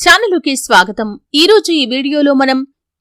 ఛానలుకి స్వాగతం. ఈరోజు ఈ వీడియోలో మనం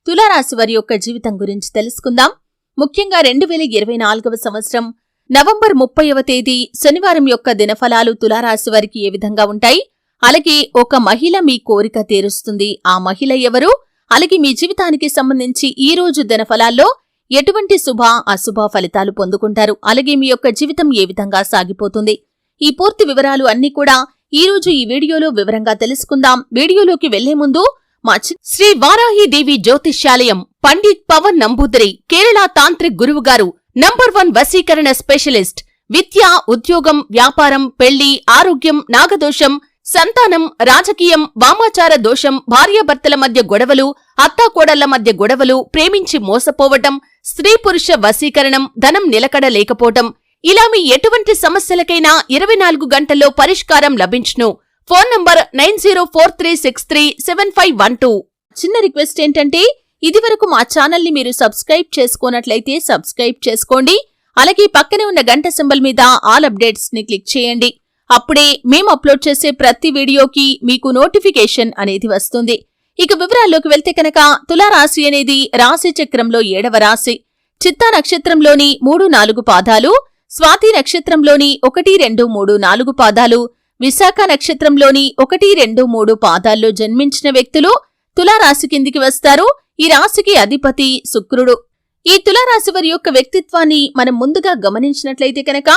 తులారాశి వారి యొక్క జీవితం గురించి తెలుసుకుందాం. ముఖ్యంగా రెండు వేల ఇరవై నాలుగవ సంవత్సరం నవంబర్ ముప్పైవ తేదీ శనివారం యొక్క దినఫలాలు తులారాశి వారికి ఏ విధంగా ఉంటాయి? అలాగే ఒక మహిళ మీ కోరిక తీరుస్తుంది. ఆ మహిళ ఎవరు? అలాగే మీ జీవితానికి సంబంధించి ఈ రోజు దినఫలాల్లో ఎటువంటి శుభ అశుభ ఫలితాలు పొందుకుంటారు? అలాగే మీ యొక్క జీవితం ఏ విధంగా సాగిపోతుంది? ఈ పూర్తి వివరాలు అన్నీ కూడా ఈ రోజు ఈ వీడియోలో వివరంగా తెలుసుకుందాం. వీడియోలోకి వెళ్ళే ముందు మా శ్రీ వారాహిదేవి జ్యోతిష్యాలయం పండిత్ పవన్ నంబూదరి కేరళ తాంత్రిక్ గురువు గారు నంబర్ వన్ వశీకరణ స్పెషలిస్ట్ విద్య ఉద్యోగం వ్యాపారం పెళ్ళి ఆరోగ్యం నాగదోషం సంతానం రాజకీయం వామాచార దోషం భార్యాభర్తల మధ్య గొడవలు అత్తాకోడళ్ళ మధ్య గొడవలు ప్రేమించి మోసపోవటం స్త్రీ పురుష వశీకరణం ధనం నిలకడ లేకపోవటం ఇలా మీ ఎటువంటి సమస్యలకైనా ఇరవై నాలుగు గంటల్లో పరిష్కారం లభించును. Phone number nine zero four three six three seven five one two. చిన్న రిక్వెస్ట్ ఏంటంటే ఇదివరకు మా ఛానల్ని మీరు సబ్స్క్రైబ్ చేసుకోనట్లయితే సబ్స్క్రైబ్ చేసుకోండి. అలాగే పక్కనే ఉన్న గంట సింబల్ మీద ఆల్ అప్డేట్స్ని క్లిక్ చేయండి. అప్పుడే మేము అప్లోడ్ చేసే ప్రతి వీడియోకి మీకు నోటిఫికేషన్ అనేది వస్తుంది. ఇక వివరాల్లోకి వెళ్తే కనుక తులారాశి అనేది రాశి చక్రంలో ఏడవ రాశి. చిత్తా నక్షత్రంలోని మూడు నాలుగు పాదాలు స్వాతి నక్షత్రంలోని ఒకటి రెండు మూడు నాలుగు పాదాలు విశాఖ నక్షత్రంలోని ఒకటి రెండు మూడు పాదాల్లో జన్మించిన వ్యక్తులు తులారాశి కిందికి వస్తారు. ఈ రాశికి అధిపతి శుక్రుడు. ఈ తులారాశి వారి యొక్క వ్యక్తిత్వాన్ని మనం ముందుగా గమనించినట్లయితే కనుక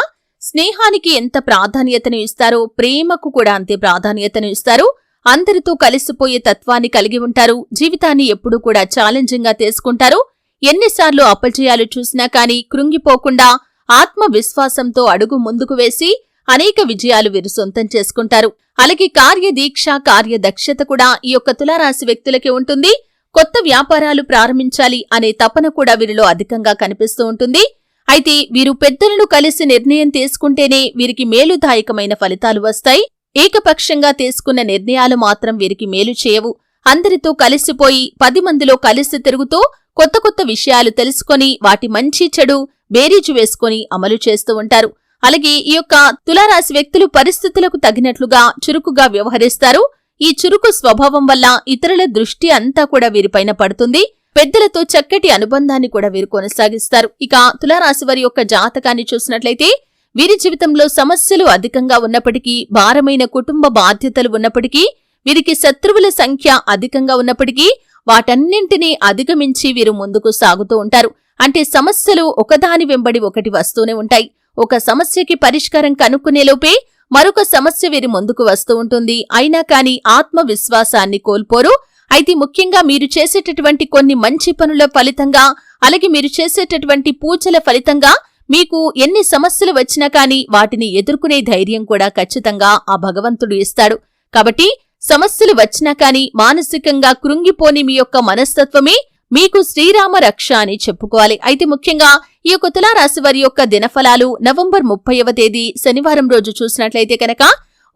స్నేహానికి ఎంత ప్రాధాన్యతను ఇస్తారో ప్రేమకు కూడా అంతే ప్రాధాన్యతను ఇస్తారు. అందరితో కలిసిపోయే తత్వాన్ని కలిగి ఉంటారు. జీవితాన్ని ఎప్పుడూ కూడా ఛాలెంజింగ్గా తీసుకుంటారు. ఎన్నిసార్లు అపజయాలు చూసినా కానీ కృంగిపోకుండా ఆత్మవిశ్వాసంతో అడుగు ముందుకు వేసి అనేక విజయాలు వీరు సొంతం చేసుకుంటారు. అలాగే కార్యదీక్ష కార్యదక్షత కూడా ఈ యొక్క తులారాశి వ్యక్తులకి ఉంటుంది. కొత్త వ్యాపారాలు ప్రారంభించాలి అనే తపన కూడా వీరిలో అధికంగా కనిపిస్తూ ఉంటుంది. అయితే వీరు పెద్దలను కలిసి నిర్ణయం తీసుకుంటేనే వీరికి మేలుదాయకమైన ఫలితాలు వస్తాయి. ఏకపక్షంగా తీసుకున్న నిర్ణయాలు మాత్రం వీరికి మేలు చేయవు. అందరితో కలిసిపోయి పది మందిలో కలిసి తిరుగుతూ కొత్త కొత్త విషయాలు తెలుసుకొని వాటి మంచి చెడు బేరీజు వేసుకొని అమలు చేస్తూ ఉంటారు. అలాగే ఈ యొక్క తులారాశి వ్యక్తులు పరిస్థితులకు తగినట్లుగా చురుకుగా వ్యవహరిస్తారు. ఈ చురుకు స్వభావం వల్ల ఇతరుల దృష్టి అంతా కూడా వీరిపైన పడుతుంది. పెద్దలతో చక్కటి అనుబంధాన్ని కూడా వీరు కొనసాగిస్తారు. ఇక తులారాశి వారి యొక్క జాతకాన్ని చూసినట్లయితే వీరి జీవితంలో సమస్యలు అధికంగా ఉన్నప్పటికీ భారమైన కుటుంబ బాధ్యతలు ఉన్నప్పటికీ వీరికి శత్రువుల సంఖ్య అధికంగా ఉన్నప్పటికీ వాటన్నింటినీ అధిగమించి వీరు ముందుకు సాగుతూ ఉంటారు. అంటే సమస్యలు ఒకదాని వెంబడి ఒకటి వస్తూనే ఉంటాయి. ఒక సమస్యకి పరిష్కారం కనుక్కునేలోపే మరొక సమస్య వీరి ముందుకు వస్తూ ఉంటుంది. అయినా కాని ఆత్మవిశ్వాసాన్ని కోల్పోరు. అయితే ముఖ్యంగా మీరు చేసేటటువంటి కొన్ని మంచి పనుల ఫలితంగా అలాగే మీరు చేసేటటువంటి పూజల ఫలితంగా మీకు ఎన్ని సమస్యలు వచ్చినా కాని వాటిని ఎదుర్కొనే ధైర్యం కూడా ఖచ్చితంగా ఆ భగవంతుడు ఇస్తాడు. కాబట్టి సమస్యలు వచ్చినా కాని మానసికంగా కృంగిపోని మీ యొక్క మనస్తత్వమే మీకు శ్రీరామ రక్ష అని చెప్పుకోవాలి. అయితే ముఖ్యంగా ఈ యొక్క తులారాశి వారి యొక్క దినఫలాలు నవంబర్ ముప్పైవ తేదీ శనివారం రోజు చూసినట్లయితే కనుక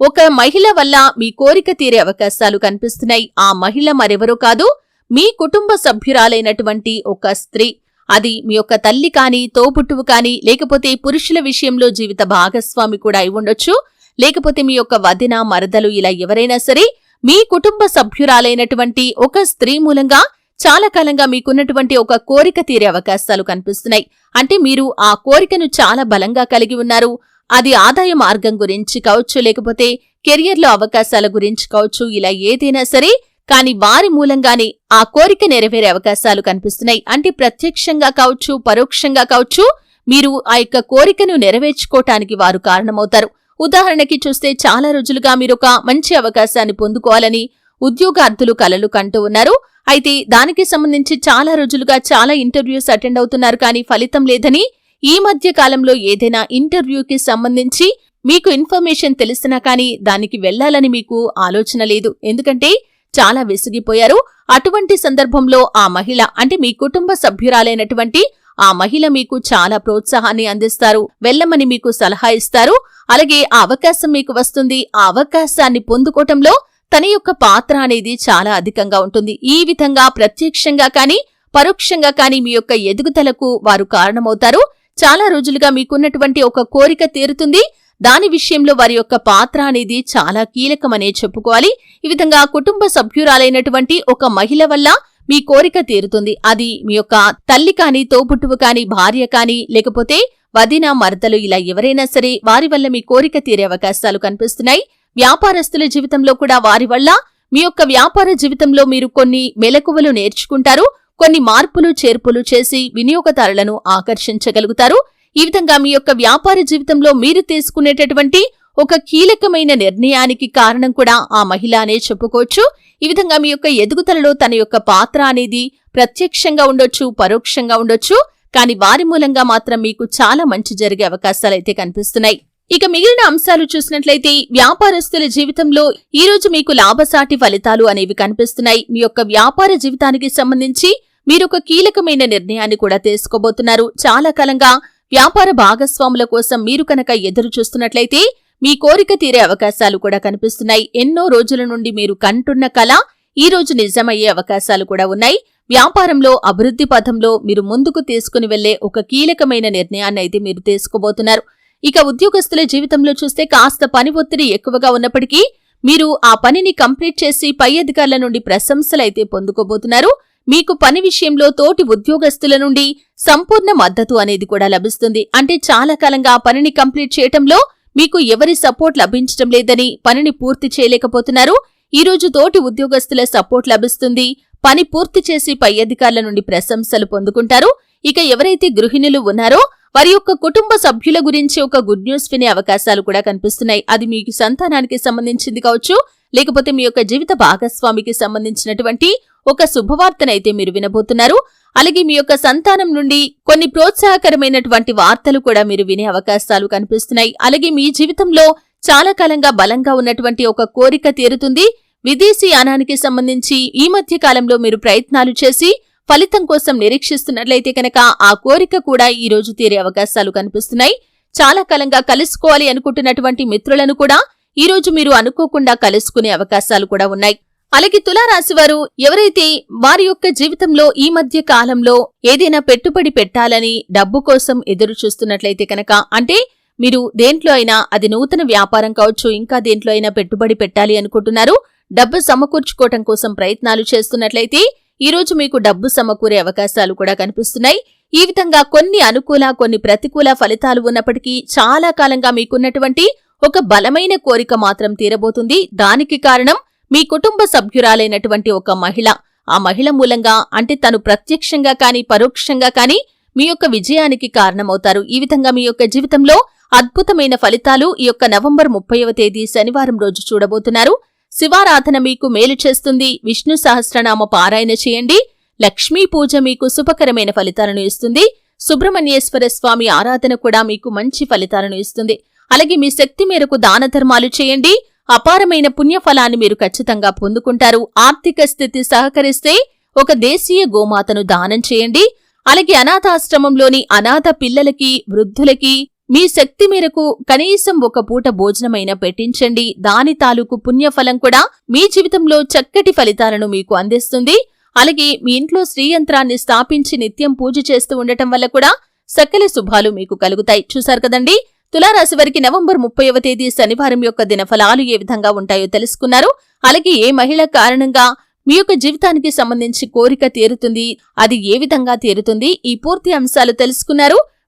ఒక మహిళ వల్ల మీ కోరిక తీరే అవకాశాలు కనిపిస్తున్నాయి. ఆ మహిళ మరెవరో కాదు మీ కుటుంబ సభ్యురాలైనటువంటి ఒక స్త్రీ. అది మీ యొక్క తల్లి కాని తోబుట్టువు కాని లేకపోతే పురుషుల విషయంలో జీవిత భాగస్వామి కూడా అయి ఉండొచ్చు. లేకపోతే మీ యొక్క వదిన మరదలు ఇలా ఎవరైనా సరే మీ కుటుంబ సభ్యురాలైనటువంటి ఒక స్త్రీ మూలంగా చాలా కాలంగా మీకున్నటువంటి ఒక కోరిక తీరే అవకాశాలు కనిపిస్తున్నాయి. అంటే మీరు ఆ కోరికను చాలా బలంగా కలిగి ఉన్నారు. అది ఆదాయ మార్గం గురించి కావచ్చు లేకపోతే కెరియర్లో అవకాశాల గురించి కావచ్చు ఇలా ఏదైనా సరే కాని వారి మూలంగానే ఆ కోరిక నెరవేరే అవకాశాలు కనిపిస్తున్నాయి. అంటే ప్రత్యక్షంగా కావచ్చు పరోక్షంగా కావచ్చు మీరు ఆ యొక్క కోరికను నెరవేర్చుకోవటానికి వారు కారణమవుతారు. ఉదాహరణకి చూస్తే చాలా రోజులుగా మీరు ఒక మంచి అవకాశాన్ని పొందుకోవాలని ఉద్యోగార్థులు కలలు కంటూ ఉన్నారు. అయితే దానికి సంబంధించి చాలా రోజులుగా చాలా ఇంటర్వ్యూస్ అటెండ్ అవుతున్నారు కానీ ఫలితం లేదని ఈ మధ్య కాలంలో ఏదైనా ఇంటర్వ్యూకి సంబంధించి మీకు ఇన్ఫర్మేషన్ తెలిసినా కానీ దానికి వెళ్ళాలని మీకు ఆలోచన లేదు. ఎందుకంటే చాలా విసిగిపోయారు. అటువంటి సందర్భంలో ఆ మహిళ అంటే మీ కుటుంబ సభ్యురాలైనటువంటి ఆ మహిళ మీకు చాలా ప్రోత్సాహాన్ని అందిస్తారు. వెళ్ళమని మీకు సలహా ఇస్తారు. అలాగే ఆ అవకాశం మీకు వస్తుంది. ఆ అవకాశాన్ని పొందుకోవటంలో తన యొక్క పాత్ర అనేది చాలా అధికంగా ఉంటుంది. ఈ విధంగా ప్రత్యక్షంగా కానీ పరోక్షంగా కానీ మీ యొక్క ఎదుగుదలకు వారు కారణమవుతారు. చాలా రోజులుగా మీకున్నటువంటి ఒక కోరిక తీరుతుంది. దాని విషయంలో వారి యొక్క పాత్ర అనేది చాలా కీలకమనే చెప్పుకోవాలి. ఈ విధంగా కుటుంబ సభ్యురాలైనటువంటి ఒక మహిళ వల్ల మీ కోరిక తీరుతుంది. అది మీ యొక్క తల్లి కాని తోబుట్టువు కాని భార్య కాని లేకపోతే వదిన మరదలు ఇలా ఎవరైనా సరే వారి వల్ల మీ కోరిక తీరే అవకాశాలు కనిపిస్తున్నాయి. వ్యాపారస్తుల జీవితంలో కూడా వారి వల్ల మీ యొక్క వ్యాపార జీవితంలో మీరు కొన్ని మెలకువలు నేర్చుకుంటారు కొన్ని మార్పులు చేర్పులు చేసి వినియోగదారులను ఆకర్షించగలుగుతారు. ఈ విధంగా మీ యొక్క వ్యాపార జీవితంలో మీరు తీసుకునేటటువంటి ఒక కీలకమైన నిర్ణయానికి కారణం కూడా ఆ మహిళ అనే చెప్పుకోవచ్చు. ఈ విధంగా మీ యొక్క ఎదుగుదలలో తన యొక్క పాత్ర అనేది ప్రత్యక్షంగా ఉండొచ్చు పరోక్షంగా ఉండొచ్చు కానీ వారి మూలంగా మాత్రం మీకు చాలా మంచి జరిగే అవకాశాలైతే కనిపిస్తున్నాయి. ఇక మిగిలిన అంశాలు చూసినట్లయితే వ్యాపారస్తుల జీవితంలో ఈ రోజు మీకు లాభసాటి ఫలితాలు అనేవి కనిపిస్తున్నాయి. మీ యొక్క వ్యాపార జీవితానికి సంబంధించి మీరు ఒక కీలకమైన నిర్ణయాన్ని కూడా తీసుకోబోతున్నారు. చాలా కాలంగా వ్యాపార భాగస్వాముల కోసం మీరు కనుక ఎదురు చూస్తున్నట్లయితే మీ కోరిక తీరే అవకాశాలు కూడా కనిపిస్తున్నాయి. ఎన్నో రోజుల నుండి మీరు కంటున్న కళ ఈ రోజు నిజమయ్యే అవకాశాలు కూడా ఉన్నాయి. వ్యాపారంలో అభివృద్ధి పథంలో మీరు ముందుకు తీసుకుని వెళ్ళే ఒక కీలకమైన నిర్ణయాన్ని అయితే మీరు తీసుకోబోతున్నారు. ఇక ఉద్యోగస్తుల జీవితంలో చూస్తే కాస్త పని ఒత్తిడి ఎక్కువగా ఉన్నప్పటికీ మీరు ఆ పనిని కంప్లీట్ చేసి పై అధికారుల నుండి ప్రశంసలైతే పొందుకోబోతున్నారు. మీకు పని విషయంలో తోటి ఉద్యోగస్తుల నుండి సంపూర్ణ మద్దతు అనేది కూడా లభిస్తుంది. అంటే చాలా కాలంగా ఆ పనిని కంప్లీట్ చేయటంలో మీకు ఎవరి సపోర్ట్ లభించడం లేదని పనిని పూర్తి చేయలేకపోతున్నారు. ఈ రోజు తోటి ఉద్యోగస్తుల సపోర్ట్ లభిస్తుంది. పని పూర్తి చేసి పై అధికారుల నుండి ప్రశంసలు పొందుకుంటారు. ఇక ఎవరైతే గృహిణులు ఉన్నారో వారి యొక్క కుటుంబ సభ్యుల గురించి ఒక గుడ్ న్యూస్ వినే అవకాశాలు కూడా కనిపిస్తున్నాయి. అది మీకు సంతానానికి సంబంధించింది కావచ్చు లేకపోతే మీ యొక్క జీవిత భాగస్వామికి సంబంధించినటువంటి ఒక శుభవార్తనైతే మీరు వినబోతున్నారు. అలాగే మీ యొక్క సంతానం నుండి కొన్ని ప్రోత్సాహకరమైనటువంటి వార్తలు కూడా మీరు వినే అవకాశాలు కనిపిస్తున్నాయి. అలాగే మీ జీవితంలో చాలా కాలంగా బలంగా ఉన్నటువంటి ఒక కోరిక తీరుతుంది. విదేశీ యానానికి సంబంధించి ఈ మధ్య కాలంలో మీరు ప్రయత్నాలు చేసి ఫలితం కోసం నిరీక్షిస్తున్నట్లయితే కనుక ఆ కోరిక కూడా ఈ రోజు తీరే అవకాశాలు కనిపిస్తున్నాయి. చాలా కాలంగా కలుసుకోవాలి అనుకుంటున్నటువంటి మిత్రులను కూడా ఈ రోజు మీరు అనుకోకుండా కలుసుకునే అవకాశాలు కూడా ఉన్నాయి. అలాగే తులారాశి వారు ఎవరైతే వారి యొక్క జీవితంలో ఈ మధ్య కాలంలో ఏదైనా పెట్టుబడి పెట్టాలని డబ్బు కోసం ఎదురు చూస్తున్నట్లయితే కనుక అంటే మీరు దేంట్లో అయినా అది నూతన వ్యాపారం కావచ్చు ఇంకా దేంట్లో అయినా పెట్టుబడి పెట్టాలి అనుకుంటున్నారు డబ్బు సమకూర్చుకోవటం కోసం ప్రయత్నాలు చేస్తున్నట్లయితే ఈరోజు మీకు డబ్బు సమకూరే అవకాశాలు కూడా కనిపిస్తున్నాయి. ఈ విధంగా కొన్ని అనుకూల కొన్ని ప్రతికూల ఫలితాలు ఉన్నప్పటికీ చాలా కాలంగా మీకున్నటువంటి ఒక బలమైన కోరిక మాత్రం తీరబోతుంది. దానికి కారణం మీ కుటుంబ సభ్యురాలైనటువంటి ఒక మహిళ. ఆ మహిళ మూలంగా అంటే తను ప్రత్యక్షంగా కానీ పరోక్షంగా కానీ మీ యొక్క విజయానికి కారణమవుతారు. ఈ విధంగా మీ యొక్క జీవితంలో అద్భుతమైన ఫలితాలు ఈ యొక్క నవంబర్ ముప్పైవ తేదీ శనివారం రోజు చూడబోతున్నారు. శివారాధన మీకు మేలు చేస్తుంది. విష్ణు సహస్రనామ పారాయణ చేయండి. లక్ష్మీ పూజ మీకు శుభకరమైన ఫలితాలను ఇస్తుంది. సుబ్రహ్మణ్యేశ్వర స్వామి ఆరాధన కూడా మీకు మంచి ఫలితాలను ఇస్తుంది. అలాగే మీ శక్తి మేరకు దాన ధర్మాలు చేయండి. అపారమైన పుణ్యఫలాన్ని మీరు ఖచ్చితంగా పొందుకుంటారు. ఆర్థిక స్థితి సహకరిస్తే ఒక దేశీయ గోమాతను దానం చేయండి. అలాగే అనాథాశ్రమంలోని అనాథ పిల్లలకి వృద్ధులకి మీ శక్తి మేరకు కనీసం ఒక పూట భోజనమైన పెట్టించండి. దాని తాలూకు పుణ్యఫలం కూడా మీ జీవితంలో చక్కటి ఫలితాలను మీకు అందిస్తుంది. అలాగే మీ ఇంట్లో శ్రీయంత్రాన్ని స్థాపించి నిత్యం పూజ చేస్తూ ఉండటం వల్ల కూడా సకల శుభాలు మీకు కలుగుతాయి. చూశారు కదండి? తులారాశి వారికి నవంబర్ ముప్పైవ తేదీ శనివారం యొక్క దినఫలాలు ఏ విధంగా ఉంటాయో తెలుసుకున్నారు. అలాగే ఏ మహిళ కారణంగా మీ యొక్క జీవితానికి సంబంధించి కోరిక తీరుతుంది అది ఏ విధంగా తీరుతుంది ఈ పూర్తి అంశాలు తెలుసుకున్నారు.